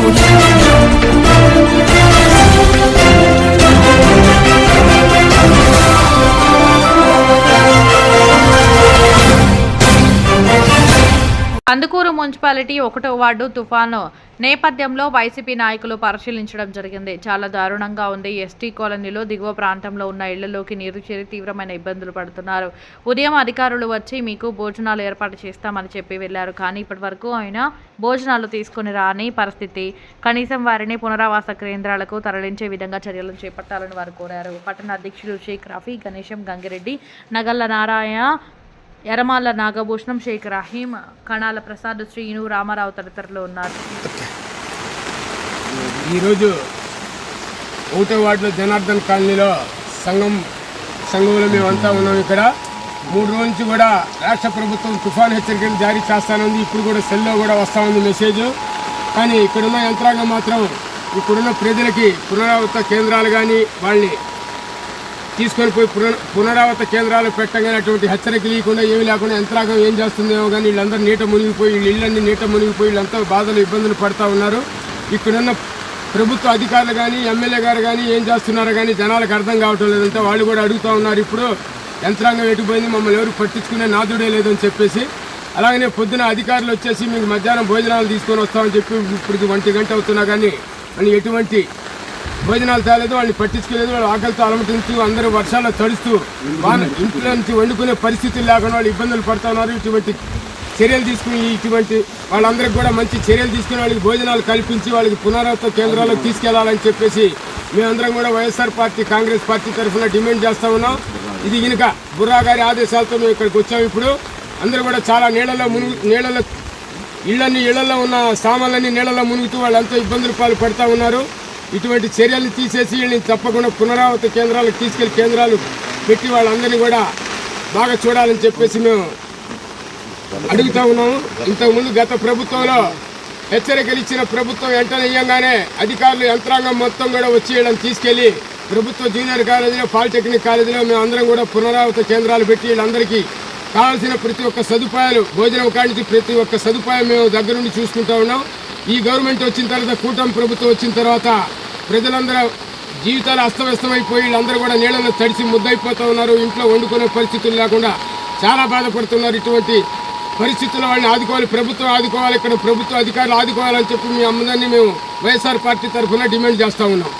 Hollywood. Kandukur municipality ఒకటో ward తుఫాను నేపథ్యంలో వైసీపీ నాయకులు పరిశీలించడం జరిగింది. చాలా దారుణంగా ఉంది. ఎస్టీ కాలనీలో దిగువ ప్రాంతంలో ఉన్న ఇళ్ళలోకి నీరు చేరి తీవ్రమైన ఇబ్బందులు పడుతున్నారు. ఉదయం అధికారులు వచ్చి మీకు భోజనాలు ఏర్పాటు చేస్తామని చెప్పి వెళ్ళారు కానీ ఇప్పటి వరకు ఆయన భోజనాలు తీసుకుని రాని పరిస్థితి. కనీసం వారిని పునరావాస కేంద్రాలకు తరలించే విధంగా చర్యలు చేపట్టాలని వారు కోరారు. పట్టణ అధ్యక్షులు షేక్ రఫీ గణేశం గంగిరెడ్డి నగల్ల నారాయణ ఎరమాల నాగభూషణం షేక్ రహీం కణాల ప్రసాద్ శ్రీను రామారావు తదితరులు ఉన్నారు. ఈరోజు ఒకటో వార్డులో జనార్దన్ కాలనీలో సంఘం సంఘంలో మేమంతా ఉన్నాం ఇక్కడ. మూడు రోజుల నుంచి కూడా రాష్ట్ర ప్రభుత్వం తుఫాన్ హెచ్చరికలు జారీ చేస్తానుంది. ఇప్పుడు కూడా సెల్లో కూడా వస్తూ ఉంది మెసేజ్. కానీ ఇక్కడున్న యంత్రాంగం మాత్రం ఇప్పుడున్న ప్రజలకి పునరావృత కేంద్రాలు కానీ వాళ్ళని తీసుకొని పోయి పునరావృత కేంద్రాలు పెట్టగానే అటువంటి హెచ్చరిక లేకుండా ఏమి లేకుండా యంత్రాంగం ఏం చేస్తుందేమో కానీ వీళ్ళందరూ నీట మునిగిపోయి వీళ్ళన్నీ ఇళ్ళన్నీ నీట మునిగిపోయి వీళ్ళంతా బాధలు ఇబ్బందులు పడతా ఉన్నారు. ఇక్కడున్న ప్రభుత్వ అధికారులు కానీ ఎమ్మెల్యే గారు కానీ ఏం చేస్తున్నారో కానీ జనాలకు అర్థం కావటం లేదంటే వాళ్ళు కూడా అడుగుతూ ఉన్నారు. ఇప్పుడు యంత్రాంగం ఎటుపోయింది మమ్మల్ని ఎవరు పట్టించుకునే నాదుడే లేదని చెప్పేసి. అలాగనే పొద్దున అధికారులు వచ్చేసి మీకు మధ్యాహ్నం భోజనాలు తీసుకొని వస్తామని చెప్పి ఇప్పుడు ఒంటి గంట అవుతున్నా కానీ అని ఎటువంటి భోజనాలు తేలేదు వాళ్ళని పట్టించుకోలేదు వాళ్ళు ఆకలితో అలమటించు అందరూ వర్షాల్లో తడుస్తూ ఇంట్లో నుంచి వండుకునే పరిస్థితులు లేకుండా వాళ్ళు ఇబ్బందులు పడుతున్నారు ఇటువంటి చర్యలు తీసుకుని ఇటువంటి వాళ్ళందరికీ కూడా మంచి చర్యలు తీసుకుని వాళ్ళకి భోజనాలు కల్పించి వాళ్ళకి పునరావృత కేంద్రాలకు తీసుకెళ్ళాలని చెప్పేసి మేమందరం కూడా వైఎస్ఆర్ పార్టీ కాంగ్రెస్ పార్టీ తరఫున డిమాండ్ చేస్తా ఉన్నాం. ఇది కనుక బుర్రా గారి ఆదేశాలతో మేము ఇక్కడికి వచ్చాము ఇప్పుడు. అందరూ కూడా చాలా నీళ్ళలో మునుగు నీళ్ళలో ఇళ్ళన్ని ఇళ్ళలో ఉన్న సామాన్లన్నీ నీళ్ళలో మునుగుతూ వాళ్ళు ఎంతో ఇబ్బందులు పాలు పడుతూ ఉన్నారు. ఇటువంటి చర్యలు తీసేసి వీళ్ళని తప్పకుండా పునరావృత కేంద్రాలకు తీసుకెళ్ళి కేంద్రాలు పెట్టి వాళ్ళందరినీ కూడా బాగా చూడాలని చెప్పేసి మేము అడుగుతా ఉన్నాము. ఇంతకుముందు గత ప్రభుత్వంలో హెచ్చరికలు ఇచ్చిన ప్రభుత్వం వెంటనే ఇయ్యంగానే అధికారులు యంత్రాంగం మొత్తం కూడా వచ్చి వీళ్ళని తీసుకెళ్ళి ప్రభుత్వ జూనియర్ కాలేజీలో పాలిటెక్నిక్ కాలేజీలో మేము అందరం కూడా పునరావృత కేంద్రాలు పెట్టి వీళ్ళందరికీ కావాల్సిన ప్రతి ఒక్క సదుపాయాలు భోజనం కానించి ప్రతి ఒక్క సదుపాయం మేము దగ్గరుండి చూసుకుంటా ఉన్నాం. ఈ గవర్నమెంట్ వచ్చిన తర్వాత కూటమి ప్రభుత్వం వచ్చిన తర్వాత ప్రజలందరూ జీవితాలు అస్తవ్యస్తమైపోయి వీళ్ళందరూ కూడా నీళ్ళలో తడిసి ముద్దైపోతూ ఉన్నారు. ఇంట్లో వండుకునే పరిస్థితులు లేకుండా చాలా బాధపడుతున్నారు. ఇటువంటి పరిస్థితుల్లో వాళ్ళని ఆదుకోవాలి ప్రభుత్వం ఆదుకోవాలి ఇక్కడ ప్రభుత్వ అధికారులు ఆదుకోవాలని చెప్పి మీ అందరినీ మేము వైఎస్ఆర్ పార్టీ తరఫున డిమాండ్ చేస్తూ ఉన్నాం.